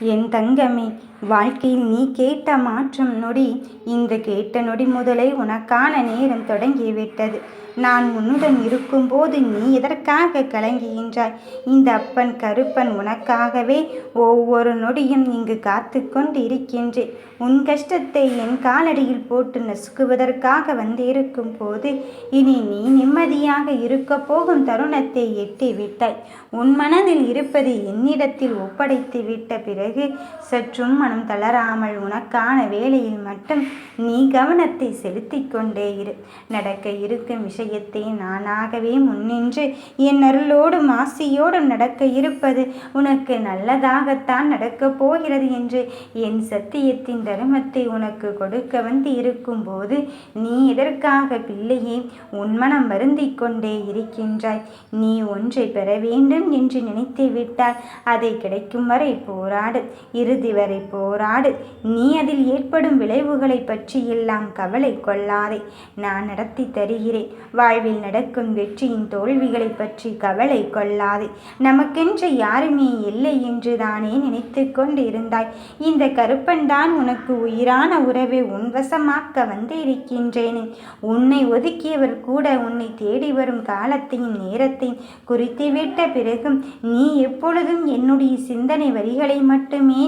என் தங்கமே வாழ்க்கையில் நீ கேட்ட மாற்றம் நொடி இந்த கேட்ட நொடி முதலே உனக்கான நேரம் தொடங்கிவிட்டது. நான் உன்னுடன் இருக்கும்போது நீ எதற்காக கலங்குகின்றாய்? இந்த அப்பன் கருப்பன் உனக்காகவே ஒவ்வொரு நொடியும் இங்கு காத்து கொண்டு இருக்கின்றேன் உன் கஷ்டத்தை என் காலடியில் போட்டு நசுக்குவதற்காக வந்திருக்கும் போது இனி நீ நிம்மதியாக இருக்க போகும் தருணத்தை எட்டி விட்டாய் உன் மனதில் இருப்பதை என்னிடத்தில் ஒப்படைத்து விட்ட பிறகு சற்றும் மனம் தளராமல் உனக்கான வேலையில் மட்டும் நீ கவனத்தை செலுத்திக் கொண்டே இரு. நடக்க இருக்கும் விஷயத்தை நானாகவே முன்னின்று என் அருளோடும் ஆசியோடும் நடக்க இருப்பது உனக்கு நல்லதாகத்தான் நடக்கப் போகிறது என்று என் சத்தியத்தின் தர்மத்தை உனக்கு கொடுக்க வந்து இருக்கும்போது நீ எதற்காக பிள்ளையே உன் மனம் வருந்திக் கொண்டே இருக்கின்றாய்? நீ ஒன்றை பெற வேண்டும் என்று நினைத்து விட்டால் அதை கிடைக்கும் வரை போராடு. இறுதி வரை போ போராடு. நீ அதில் ஏற்படும் விளைவுகளை பற்றி எல்லாம் கவலை கொள்ளாதே. நான் நடத்தி தருகிறேன். வாழ்வில் நடக்கும் வெற்றியின் தோல்விகளை பற்றி கவலை கொள்ளாதே. நமக்கென்று யாருமே இல்லை என்று தானே நினைத்து கொண்டு இருந்தாய் இந்த கருப்பன்தான் உனக்கு உயிரான உறவை உன்வசமாக்க வந்து இருக்கின்றேனே உன்னை ஒதுக்கியவர் கூட உன்னை தேடி வரும் காலத்தையும் நேரத்தையும் குறித்துவிட்ட பிறகும் நீ எப்பொழுதும் என்னுடைய சிந்தனை வரிகளை மட்டுமே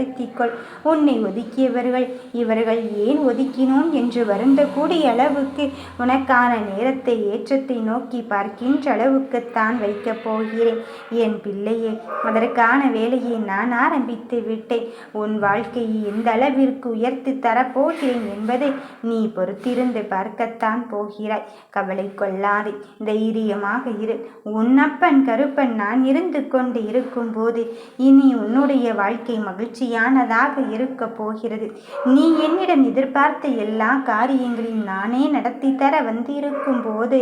ஞாபகப்படுத்திக்கொள் உன்னை ஒதுக்கியவர்கள் இவர்கள் ஏன் ஒதுக்கினோம் என்று வருந்தக்கூடிய அளவுக்கு உனக்கான நேரத்தை ஏற்றத்தை நோக்கி பார்க்கின்ற அளவுக்குத்தான் வைக்கப் போகிறேன். என் பிள்ளையே அதற்கான வேலையை நான் ஆரம்பித்து விட்டேன். உன் வாழ்க்கையை எந்த அளவிற்கு உயர்த்தி தரப்போகிறேன் என்பதை நீ பொறுத்திருந்து பார்க்கத்தான் போகிறாய். கவலை கொள்ளாதே தைரியமாக இரு. உன்னப்பன் கருப்பன் நான் இருந்து கொண்டு இருக்கும்போது இனி உன்னுடைய வாழ்க்கை மகிழ்ச்சி மகிழ்ச்சியானதாக இருக்க போகிறது. நீ என்னிடம் எதிர்பார்த்த எல்லா காரியங்களையும் நானே நடத்தி தர வந்திருக்கும் போது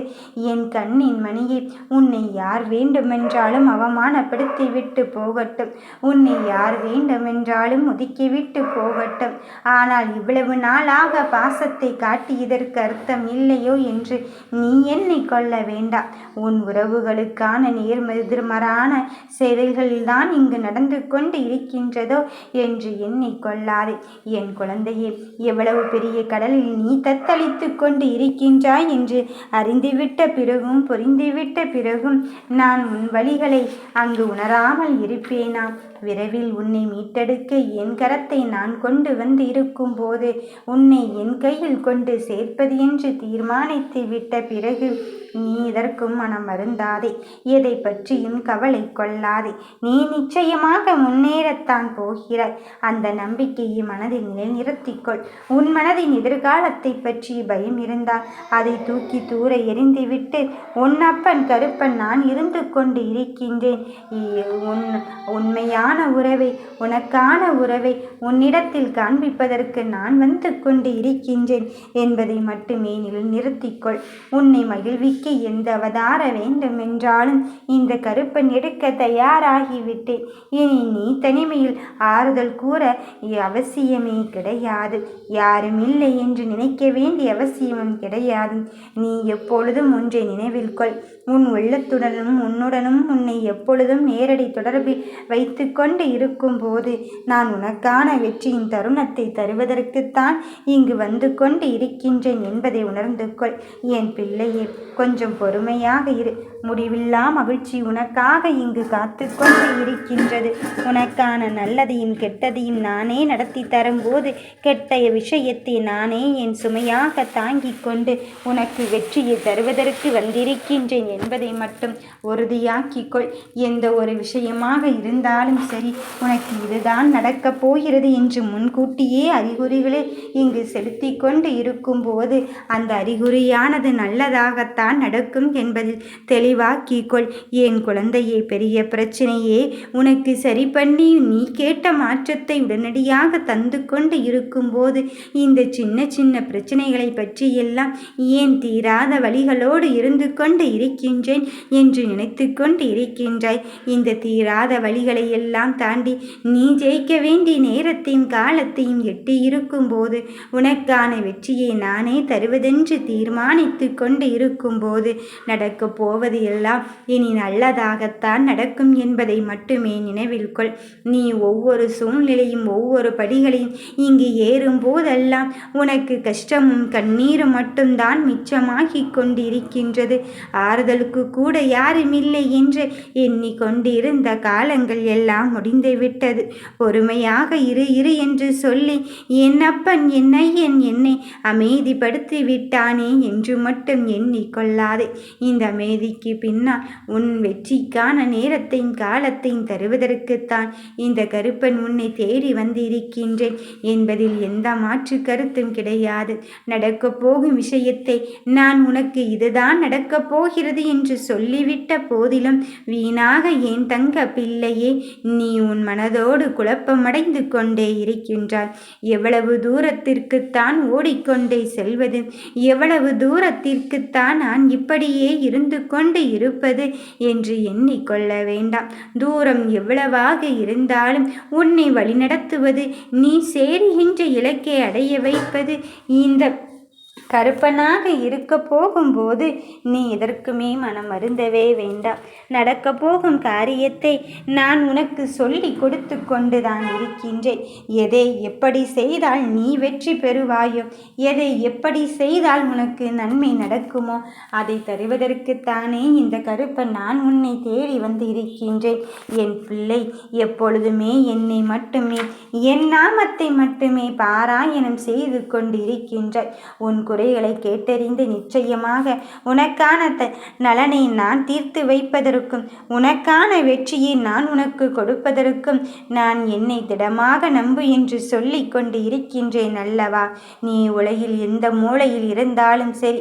என் கண்ணின் மணியை உன்னை யார் வேண்டுமென்றாலும் அவமானப்படுத்தி விட்டு போகட்டும். உன்னை யார் வேண்டுமென்றாலும் ஒதுக்கிவிட்டு போகட்டும். ஆனால் இவ்வளவு நாளாக பாசத்தை காட்டியதற்கு அர்த்தம் இல்லையோ என்று நீ என்னை கொள்ள வேண்டாம். உன் உறவுகளுக்கான நேர்மெதிர்மறான செயல்கள்தான் இங்கு நடந்து கொண்டு இருக்கின்றதோ என்று எண்ணி எண்ணிக்கொள்ளாதே என் குழந்தையே எவ்வளவு பெரிய கடலில் நீ தத்தளித்து கொண்டு இருக்கின்றாய் என்று அறிந்துவிட்ட பிறகும் புரிந்துவிட்ட பிறகும் நான் உன் வழிகளை அங்கு உணராமல் இருப்பேனா? விரைவில் உன்னை மீட்டெடுக்க என் கரத்தை நான் கொண்டு வந்து இருக்கும்போது உன்னை என் கையில் கொண்டு சேர்ப்பது என்று தீர்மானித்து விட்ட பிறகு நீ இதற்கும் மனம் வருந்தாதே. எதை பற்றியும் கவலை கொள்ளாதே. நீ நிச்சயமாக முன்னேறத்தான் போகிறாய். அந்த நம்பிக்கையை மனதில் நிலைநிறுத்திக்கொள். உன் மனதின் எதிர்காலத்தை பற்றி பயம் இருந்தால் அதை தூக்கி தூர எரிந்துவிட்டு உன் அப்பன் கருப்பன் நான் இருந்து கொண்டு இருக்கின்றேன். உன் உண்மையான உறவை உனக்கான உறவை உன்னிடத்தில் காண்பிப்பதற்கு நான் வந்து கொண்டு இருக்கின்றேன் என்பதை மட்டுமே நிறுத்திக்கொள் உன்னை மகிழ்விக்க நம்பிக்கை எந்த அவதார வேண்டுமென்றாலும் இந்த கருப்பன் எடுக்க தயாராகிவிட்டேன். இனி நீ தனிமையில் ஆறுதல் கூற அவசியமே கிடையாது. யாரும் இல்லை என்று நினைக்க வேண்டிய அவசியமும் கிடையாது. நீ எப்பொழுதும் ஒன்றை நினைவில் கொள். உன் உள்ளத்துடனும் உன்னுடனும் உன்னை எப்பொழுதும் நேரடி தொடர்பில் வைத்து கொண்டு இருக்கும்போது நான் உனக்கான வெற்றியின் தருணத்தை தருவதற்குத்தான் இங்கு வந்து கொண்டு இருக்கின்றேன் என்பதை உணர்ந்து கொள். என் பிள்ளையே கொஞ்சம் பொறுமையாக இரு. முடிவில்லா மகிழ்ச்சி உனக்காக இங்கு காத்து கொண்டு இருக்கின்றது. உனக்கான நல்லதையும் கெட்டதையும் நானே நடத்தி தரும்போது கெட்ட விஷயத்தை நானே என் சுமையாக தாங்கிக் கொண்டு உனக்கு வெற்றியை தருவதற்கு வந்திருக்கின்றேன் என்பதை மட்டும் உறுதியாக்கிக்கொள். எந்த ஒரு விஷயமாக இருந்தாலும் சரி உனக்கு இதுதான் நடக்கப் போகிறது என்று முன்கூட்டியே அறிகுறிகளை இங்கு செலுத்தி கொண்டு இருக்கும்போது அந்த அறிகுறியானது நல்லதாகத்தான் நடக்கும் என்பதில் தெளிவாக்கிக்கொள். என் குழந்தையே பெரிய பிரச்சனையே உனக்கு சரி பண்ணி நீ கேட்ட மாற்றத்தை உடனடியாக தந்து கொண்டு இருக்கும்போது இந்த சின்ன சின்ன பிரச்சனைகளை பற்றியெல்லாம் ஏன் தீராத வழிகளோடு இருந்து கொண்டு இருக்கின்ற இருக்கின்றேன் என்று நினைத்து கொண்டு இருக்கின்றாய். இந்த தீராத வழிகளை எல்லாம் தாண்டி நீ ஜெயிக்க வேண்டிய நேரத்தையும் காலத்தையும் எட்டி இருக்கும் போது உனக்கான வெற்றியை நானே தருவதென்று தீர்மானித்து கொண்டு இருக்கும்போது நடக்கப் போவது எல்லாம் இனி நல்லதாகத்தான் நடக்கும் என்பதை மட்டுமே நினைவில் கொள். நீ ஒவ்வொரு சூழ்நிலையும் ஒவ்வொரு படிகளையும் இங்கு ஏறும் போதெல்லாம் உனக்கு கஷ்டமும் கண்ணீரும் மட்டும்தான் மிச்சமாகிக் கொண்டிருக்கின்றது. காதலுக்கு கூட யாருமில்லை என்று எண்ணிக்கொண்டிருந்த காலங்கள் எல்லாம் முடிந்து விட்டது பொறுமையாக இரு இரு என்று சொல்லி என் அப்பன் என் ஐயன் என்னை அமைதிப்படுத்தி விட்டானே என்று மட்டும் எண்ணிக்கொள்ளாதே. இந்த அமைதிக்கு பின்னால் உன் வெற்றிக்கான நேரத்தையும் காலத்தையும் தருவதற்குத்தான் இந்த கருப்பன் உன்னை தேடி வந்திருக்கின்றேன் என்பதில் எந்த மாற்று கருத்தும் கிடையாது. நடக்கப் போகும் விஷயத்தை நான் உனக்கு இதுதான் நடக்கப் போகிறது என்று சொல்லிவிட்ட போதிலும் வீணாக ஏன் தங்க பிள்ளையே? நீ உன் மனதோடு குழப்பமடைந்து கொண்டே இருக்கின்றாய். எவ்வளவு தூரத்திற்குத்தான் ஓடிக்கொண்டே செல்வது? எவ்வளவு தூரத்திற்குத்தான் நான் இப்படியே இருந்து கொண்டு இருப்பது? என்று எண்ணிக்கொள்ள வேண்டாம். தூரம் எவ்வளவாக இருந்தாலும் உன்னை வழிநடத்துவது நீ சேருகின்ற இலக்கை அடைய வைப்பது இந்த கருப்பனாக இருக்க போகும்போது நீ எதற்குமே மனம் அருந்தவே வேண்டாம். நடக்க போகும் காரியத்தை நான் உனக்கு சொல்லி கொடுத்து கொண்டு தான் இருக்கின்றேன். எதை எப்படி செய்தால் நீ வெற்றி பெறுவாயோ எதை எப்படி செய்தால் உனக்கு நன்மை நடக்குமோ அதை தருவதற்குத்தானே இந்த கருப்பன் நான் உன்னை தேடி வந்து இருக்கின்றேன். என் பிள்ளை எப்பொழுதுமே என்னை மட்டுமே என் நாமத்தை மட்டுமே பாராயணம் செய்து கொண்டிருக்கின்றாய். உன் குறைகளை கேட்டறிந்து நிச்சயமாக உனக்கான த நலனை நான் தீர்த்து வைப்பதற்கும் உனக்கான வெற்றியை நான் உனக்கு கொடுப்பதற்கும் நான் என்னை திடமாக நம்பு என்று சொல்லி கொண்டு இருக்கின்றேன் அல்லவா? நீ உலகில் எந்த மூலையில் இருந்தாலும் சரி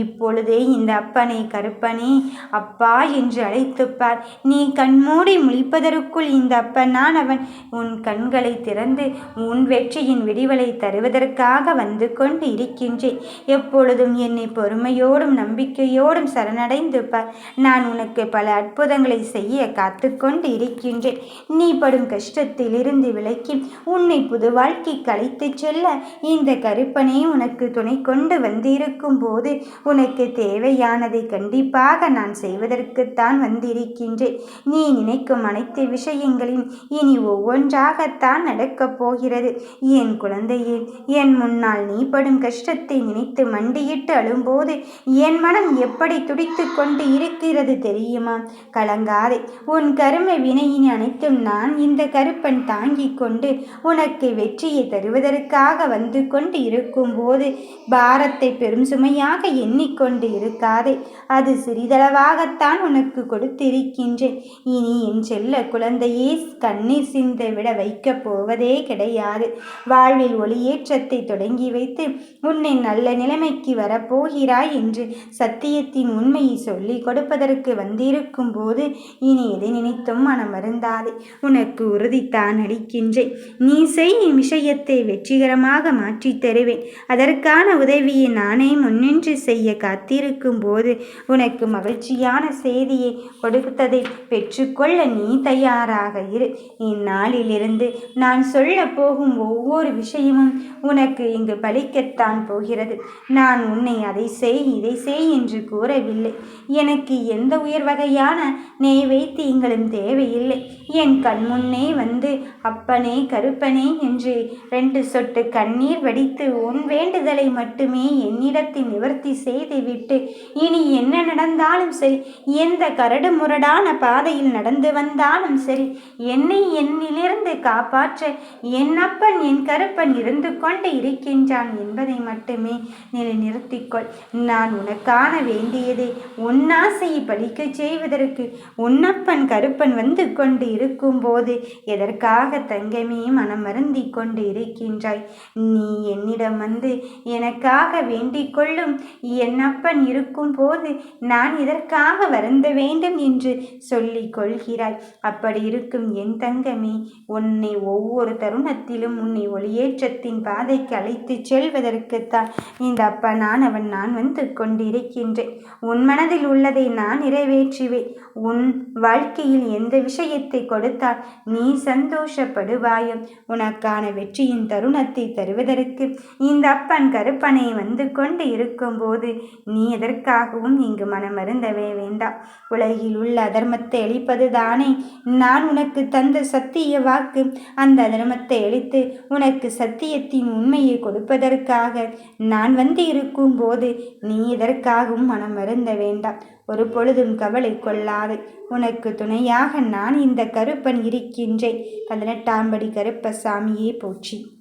இப்பொழுதே இந்த அப்பனை கருப்பனே அப்பா என்று அழைத்துப்பார் நீ கண்மூடி முழிப்பதற்குள் இந்த அப்பனான் அவன் உன் கண்களை திறந்து உன் வெற்றியின் விடிவலை தருவதற்காக வந்து கொண்டு இருக்கின்றேன். எப்பொழுதும் என்னை பொறுமையோடும் நம்பிக்கையோடும் சரணடைந்து ப நான் உனக்கு பல அற்புதங்களை செய்ய காத்துக்கொண்டு இருக்கின்றேன் நீ படும் கஷ்டத்திலிருந்து விலக்கி உன்னை புது வாழ்க்கை கழித்துச் செல்ல இந்த கருப்பனே உனக்கு துணை கொண்டு வந்திருக்கும் போது உனக்கு தேவையானதை கண்டிப்பாக நான் செய்வதற்குத்தான் வந்திருக்கின்றேன். நீ நினைக்கும் அனைத்து விஷயங்களையும் இனி ஒவ்வொன்றாகத்தான் நடக்கப் போகிறது என் குழந்தையே என் முன்னால் நீ படும் கஷ்டத்தை நினை நினைத்து மண்டியிட்டு அழும்போது என் மனம் எப்படி துடித்து கொண்டு இருக்கிறது தெரியுமா? கலங்காதே. உன் கருமை வினையின் அனைத்தும் நான் இந்த கருப்பன் தாங்கிக் கொண்டு உனக்கு வெற்றியை தருவதற்காக வந்து கொண்டு இருக்கும்போது பாரத்தை பெரும் சுமையாக எண்ணிக்கொண்டு இருக்காதே. அது சிறிதளவாகத்தான் உனக்கு கொடுத்திருக்கின்றேன். இனி என் செல்ல குழந்தையே கண்ணீர் சிந்த விட வைக்கப் போவதே கிடையாது. வாழ்வில் ஒளியேற்றத்தை தொடங்கி வைத்து உன்னை நல்ல நிலைமைக்கு வரப்போகிறாய் என்று சத்தியத்தின் உண்மையை சொல்லிக் கொடுப்பதற்கு வந்திருக்கும் போது இனி எதை நினைத்தும் மனம் வருந்தாதே. உனக்கு உறுதித்தான் அளிக்கின்றேன். நீ செய் விஷயத்தை வெற்றிகரமாக மாற்றித் தருவேன். அதற்கான உதவியை நானே முன்னின்று செய்ய காத்திருக்கும் போது உனக்கு மகிழ்ச்சியான செய்தியை கொடுத்ததை பெற்றுக்கொள்ள நீ தயாராக இரு. இந்நாளிலிருந்து நான் சொல்ல போகும் ஒவ்வொரு விஷயமும் உனக்கு இங்கு பலிக்கத்தான் போகிறது. நான் உன்னை அதை செய் இதை செய் என்று கூறவில்லை. எனக்கு எந்த உயர் வகையான நெய்வேத்தியங்களும் தேவையில்லை. என் கண்முன்னே வந்து அப்பனே கருப்பனே என்று ரெண்டு சொட்டு கண்ணீர் வடித்து உன் வேண்டுதலை மட்டுமே என்னிடத்தில் நிவர்த்தி செய்துவிட்டு இனி என்ன நடந்தாலும் சரி எந்த கரடு முரடான பாதையில் நடந்து வந்தாலும் சரி என்னை என்னிலிருந்து காப்பாற்ற என் அப்பன் என் கருப்பன் இருந்து கொண்டு இருக்கின்றான் என்பதை மட்டுமே நிலை நிறுத்திக்கொள். நான் உனக்கான வேண்டியதை உன்னாசையை பழிக்கச் செய்வதற்கு உன்னப்பன் கருப்பன் வந்து கொண்டு இருக்கும்போது எதற்காக தங்கமே மனம் மருந்தி கொண்டு இருக்கின்றாய்? நீ என்னிடம் வந்து எனக்காக வேண்டிக் கொள்ளும் என்னப்பன் இருக்கும் போது நான் இதற்காக வருந்த வேண்டும் என்று சொல்லிக் கொள்கிறாய்? அப்படி இருக்கும் என் தங்கமே உன்னை ஒவ்வொரு தருணத்திலும் உன்னை ஒளியேற்றத்தின் பாதைக்கு அழைத்துச் செல்வதற்குத்தான் இந்த அப்பனானவன் நான் வந்து கொண்டிருக்கின்றேன். உன் மனதில் உள்ளதை நான் நிறைவேற்றுவேன். உன் வாழ்க்கையில் எந்த விஷயத்தை கொடுத்தால் நீ சந்தோஷப்படுவாயும் உனக்கான வெற்றியின் தருணத்தை தருவதற்கு இந்த அப்பன் கருப்பனை வந்து கொண்டு இருக்கும்போது நீ எதற்காகவும் இங்கு மனமருந்தவே வேண்டாம். உலகில் உள்ள அதர்மத்தை அழிப்பது தானே நான் உனக்கு தந்த சத்திய வாக்கு. அந்த அதர்மத்தை அழித்து உனக்கு சத்தியத்தின் உண்மையை கொடுப்பதற்காக நான் நான் வந்து இருக்கும்போது நீ இதற்காகவும் மனம் வருந்த வேண்டாம். ஒரு பொழுதும் கவலை கொள்ளாது. உனக்கு துணையாக நான் இந்த கருப்பன் இருக்கின்றேன். பதினெட்டாம் படி கருப்பசாமியே போற்றி.